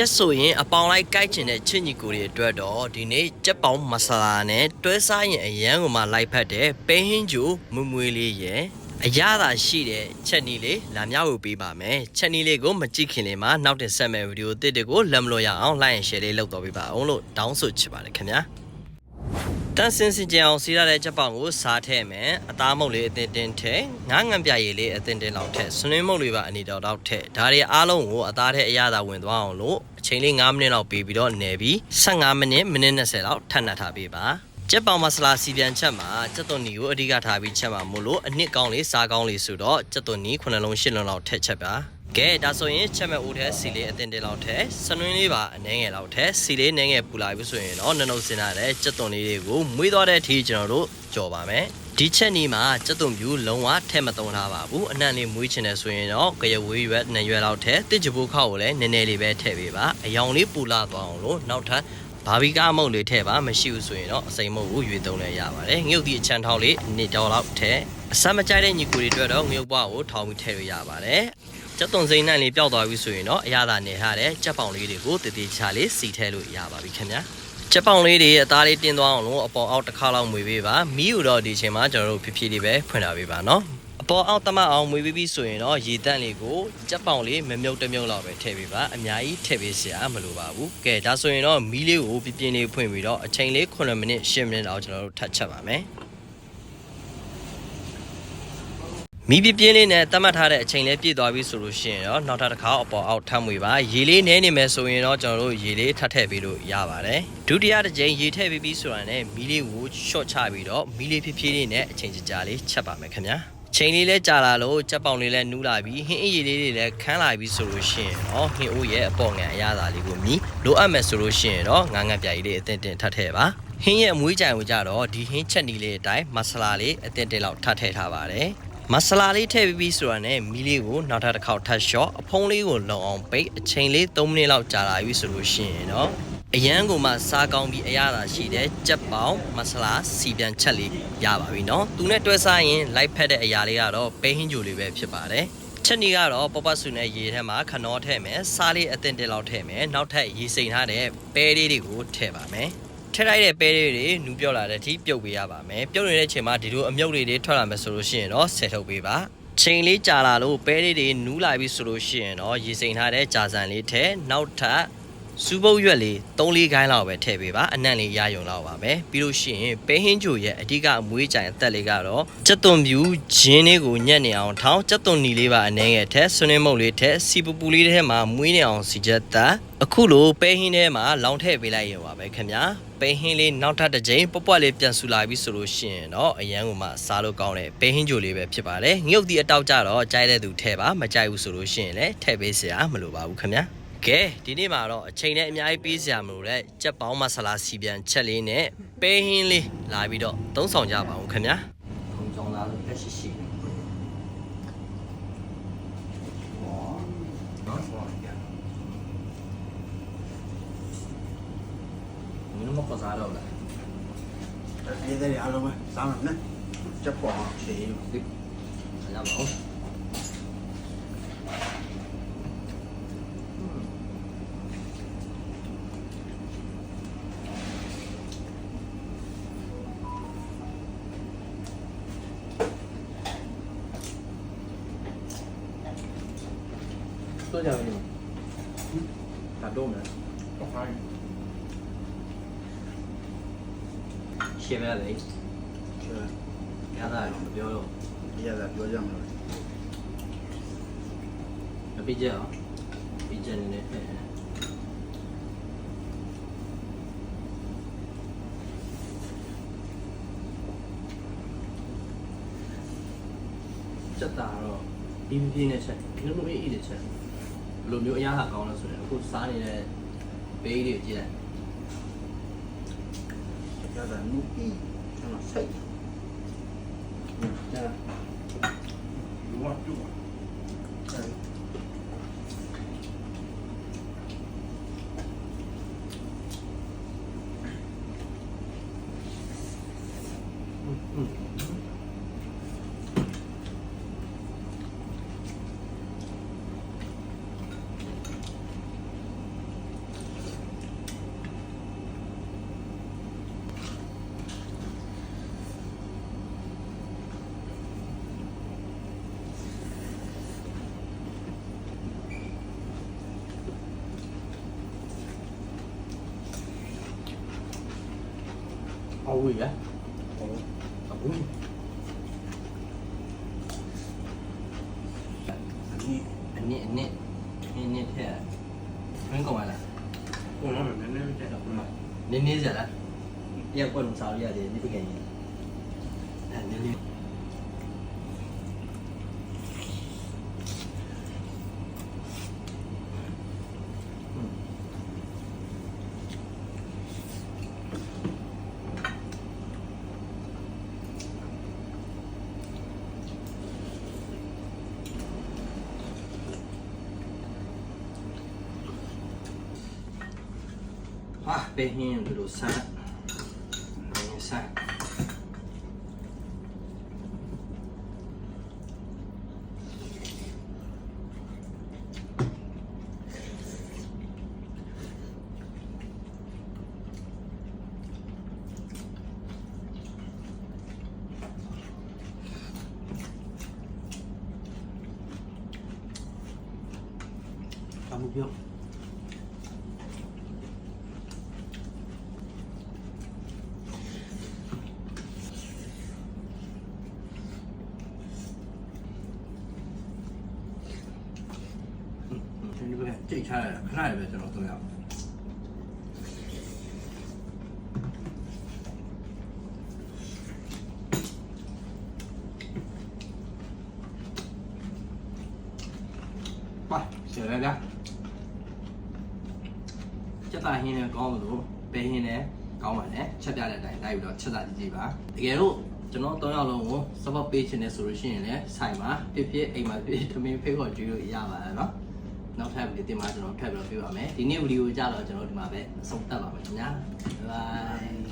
ကျက်ဆိုရင်အပေါင်လိုက်ကိုက်ချင်တဲ့ချစ်ညီကိုတွေအတွက်တော့ဒီနေ့ကြက်ပေါင်မဆလာနဲ့တွဲစားရင်အရန်ကိုမှလိုက်ဖက်တဲ့ပဲဟင်းဂျူမွမွေးလေးရယ်အရသာရှိတဲ့ချက်နီလေးလာမြောက်ဝပေးပါမယ်ချက်နီလေးကိုမကြည့်ခင်လေးမှာနောက်တင်ဆက်မဲ့ဗီဒီယိုတစ်တွေကိုလက်မလို့ရအောင် like and share လေးလုပ်တော့ပေးပါအောင်လို့တောင်းဆိုချင်ပါတယ်ခင်ဗျာ တန်စင်စင်ကြအောင်စီးရတဲ့ချက်ပေါင်ကိုစားထည့်မယ်အသားမုတ်လေးအသင်တင်ထည့်ငါးငံပြရည်လေးအသင်တင်လောက်ထည့်ဆွနွင်းမုတ်လေးပါအနီတော်တော့ထည့်ဒါတွေအားလုံးကိုအသားထဲအရသာဝင်သွားအောင်လို့အချိန်လေး9မိနစ်လောက်ပေးပြီးတော့နယ်ပြီး15မိနစ်မိနစ်20လောက်ထပ်နှက်ထားပေးပါ ကျက်ပေါင်မဆလာစီပြန်ချက်မှာကျက်သွန်နီကိုအဓိကထားပြီးချက်မှာမို့လို့အနှစ်ကောင်းလေးစားကောင်းလေးဆိုတော့ကျက်သွန်နီ9လုံး10လုံးလောက်ထည့်ချက်ပါကဲဒါဆိုရင်ချက်မဲ့ဦးထဲစီလေးအတင်တင်လောက်ထဲစနွင်းလေးပါအနှဲငယ်လောက်ထဲစီလေးနှဲငယ်ပူလာပြီဆိုရင်တော့နုံနုံစင်လာတဲ့ကြက်သွန်လေးတွေကိုမွေးသွားတဲ့အထိကျွန်တော်တို့ကြော်ပါမယ်ဒီချက်နီမှာကြက်သွန်ပြူလုံးဝထဲမသုံးထားပါဘူးအနှံ့လေးမွေးချင်တယ်ဆိုရင်တော့ကြရဝေးရွက်နှစ်ရွက်လောက်ထဲတစ်ကြပိုးခောက်ကိုလည်းနည်းနည်းလေးပဲထည့်ပေးပါအယောင်လေးပူလာသွားအောင်လို့နောက်ထပ် ဘာဘီကာမုတ်လေးထည့်ပါမရှိဘူးဆိုရင်တော့အစိမ်မုတ်ကိုရွေသုံးလဲရပါတယ်ငှုတ်ဒီအချမ်းထောင်းလေးနှစ်တော်လောက်ထည့်အစမ်းမကြိုက်တဲ့ညီကိုတွေအတွက်တော့ငှုတ်ပွားကိုထောင်းပြီးထည့်လို့ရပါတယ်ကျက်သွန်စိမ့်နှံ့လေးပျောက်သွားပြီဆိုရင်တော့အရသာနေထားတဲ့ကြက်ပေါင်လေးတွေကိုတည်တည်ချာလေးစီထည့်လို့ရပါပြီခင်ဗျာကြက်ပေါင်လေးတွေအသားလေးတင်းသွားအောင်လို့အပေါ်အောက်တစ်ခါလောက်မွေပေးပါမီးယူတော့ဒီချိန်မှာကျွန်တော်တို့ဖြည်းဖြည်းလေးပဲဖွင့်ထားပေးပါနော် အပေါ်အောက်တမအောင်မွေပေးပြီးဆိုရင်တော့ရေတန့်လေးကိုကြက်ပေါင်လေးမမြုပ်တစ်မြုပ်လောက်ပဲထည့်ပေးပါအများကြီးထည့်ပေးစရာမလိုပါဘူးကဲဒါဆိုရင်တော့မီးလေးကိုပြပြင်းလေးဖွင့်ပြီးတော့အချိန်လေး9မိနစ်10မိနစ်လောက်ကျွန်တော်တို့ထပ်ချက်ပါမယ်မီးပြပြင်းလေးနဲ့တတ်မှတ်ထားတဲ့အချိန်လေးပြည့်သွားပြီဆိုလို့ရှိရင်တော့နောက်ထပ်တစ်ခါအပေါ်အောက်ထပ်မွေပါရေလေးနည်းနေမယ်ဆိုရင်တော့ကျွန်တော်တို့ရေလေးထပ်ထည့်ပေးလို့ရပါတယ်ဒုတိယတစ်ကြိမ်ရေထည့်ပြီးပြီဆိုတာနဲ့မီးလေးကိုရှော့ချပြီးတော့မီးလေးဖြည်းဖြည်းလေးနဲ့အချိန်ကြာကြာလေးချက်ပါမယ်ခင်ဗျာ ချိန်လေးလဲကြာလာလို့ကြက်ပေါင်လေးလဲနူးလာပြီးဟင်းအေးလေးတွေလည်းခန်းလာပြီးဆိုလို့ရှိရင်တော့ဟင်းအိုးရဲ့အပေါ်ငံအရသာလေးကိုမြည်လိုအပ်မယ်ဆိုလို့ရှိရင်တော့ငါးငံပြာကြီးလေးအတင်းတင်းထပ်ထည့်ပါဟင်းရဲ့အမွေးကြိုင်ကိုကြတော့ဒီဟင်းချက်နီလေးအတိုင်းမဆလာလေးအတင်းတင်းလောက်ထပ်ထည့်ထားပါတယ်မဆလာလေးထည့်ပြီးပြီဆိုတာနဲ့မီးလေးကိုနောက်ထပ်တစ်ခေါက်ထပ်လျှော့အဖုံးလေးကိုလုံအောင်ပိတ်အချိန်လေး3မိနစ်လောက်ကြာလာပြီဆိုလို့ရှိရင်တော့ အရန်ကိုမှစားကောင်းပြီးအရသာရှိတဲ့ကြက်ပေါင်မဆလာစီပြန်ချက်လေးရပါပြီเนาะသူနဲ့တွဲစားရင်လိုက်ဖက်တဲ့အရာလေးကတော့ပဲဟင်းကြိုလေးပဲဖြစ်ပါတယ်ချက်နီကတော့ပပဆူနဲ့ရေထဲမှာခနောထည့်မယ်စားလေးအသင့်တက်လောက်ထည့်မယ်နောက်ထပ်ရေစိမ်ထားတဲ့ပဲလေးတွေကိုထည့်ပါမယ်ထည့်လိုက်တဲ့ပဲလေးတွေနူးပြော့လာတဲ့အထိပြုတ်ပေးရပါမယ်ပြုတ်နေတဲ့အချိန်မှာဒီလိုအမြုပ်လေးတွေထွက်လာမယ်ဆိုလို့ရှိရင်တော့ဆယ်ထုတ်ပေးပါချိန်လေးကြာလာလို့ပဲလေးတွေနူးလာပြီဆိုလို့ရှိရင်တော့ရေစိမ်ထားတဲ့ကြာစံလေးထည့်နောက်ထပ် စူပုတ်ရွက်လေး3-4ခိုင်းလောက်ပဲထည့်ပေးပါအနံ့လေးရယုံလောက်ပါပဲပြီးလို့ရှိရင်ပဲဟင်းချိုရဲ့အဓိကအမွေးကြိုင်အသက်လေးကတော့ကြက်သွန်ပြူဂျင်းလေးကိုညက်နေအောင်ထောင်းကြက်သွန်နီလေးပါအနှဲငယ်ထက်ဆွနေမုတ်လေးထက်စီပူပူလေးထဲမှာမွေးနေအောင်စီချက်သက်အခုလိုပဲဟင်းထဲမှာလောင်ထည့်ပေးလိုက်ရပါပဲခင်ဗျာပဲဟင်းလေးနောက်ထပ်တစ်ကြိမ်ပွက်ပွက်လေးပြန်ဆူလာပြီဆိုလို့ရှိရင်တော့အရန်ကမှစားလို့ကောင်းတဲ့ပဲဟင်းချိုလေးပဲဖြစ်ပါတယ်ငုတ်ဒီအတောက်ကြတော့ကြိုက်တဲ့သူထည့်ပါမကြိုက်ဘူးဆိုလို့ရှိရင်လည်းထည့်ပေးစရာမလိုပါဘူးခင်ဗျာ ကဲဒီနေ့မှာတော့အချိန်နဲ့အများကြီးပေးစရာမလိုတဲ့ကြက်ပေါင်းမဆလာစီပြန်ချက်လေးနဲ့ပဲဟင်းလေးလာပြီးတော့သုံးဆောင်ကြပါဦးခင်ဗျာခုံကြောင်လာလို့လက်ရှိရှိမင်းမကစားတော့လားဒီတဲ့အားလုံးပဲစားမှာနဲ့ချက်ပေါ်ချေးဒီအလားမဟုတ်တော့ကြမယ်ဒါတော့မယ်တော့ခိုင်း ရှင်းရလေချေရတာမပြောတော့ဒီရတာပြောကြမှာမပြကြအောင်ပြကြနေနေတယ်စက်တာတော့ဒီပြင်းနဲ့ချက်ဒီလိုမျိုးအေးတဲ့ချက် ဘယ်လိုမျိုးအရာဟာကောင်းလဲဆိုရင်အခုစားနေတဲ့ဘေးလေးကိုကြည့်လိုက်ရတာနူပီကျွန်တော်စိတ်ဒါလူဝတူဆယ်อืม Hôi gì vậy? Ủa. Anh anh anh anh anh thế à? Anh có mà là? Ủa nó mình nên chạy đọc mà. Nên nên giờ là? Em quên làm sao giờ thì đi bên cạnh. Anh nên လားတရားကွ က်လုံးစားရရတယ်ဒီပကံကြီးအဲနင်းနင်းဟာပဲဟင်းလို့ဆန်းဘယ်ဆန်းအမှုပြောဒီဘက်ကြိတ်ချလိုက်ခဏရပဲကျွန်တော်တို့ရအောင်ပါရှယ်ရလားစက်သားဟင်းလည်းကောင်းလို့ပဲဟင်းလည်းကောင်းပါနဲ့ချက်ပြတဲ့အတိုင်းလိုက်ပြီးတော့ချက်စားကြည့်ကြည့်ပါတကယ်လို့ကျွန်တော်၃ယောက်လုံးကို support ပေးချင်တယ်ဆိုလို့ရှိရင်လည်းဆိုင်မှာဖြစ်ဖြစ်အိမ်မှာဖြစ်ဖြစ်ထမင်းဖိတ်ခေါ်ကြည့်လို့ရပါတယ်နော် နောက်ထပ်ဗီဒီယိုတင်မှာကျွန်တော်ထပ်ပြီးတော့ပြောပါမယ်ဒီနေ့ဗီဒီယိုကြတော့ကျွန်တော်ဒီမှာပဲအဆုံးသတ်ပါမယ်ခင်ဗျာ bye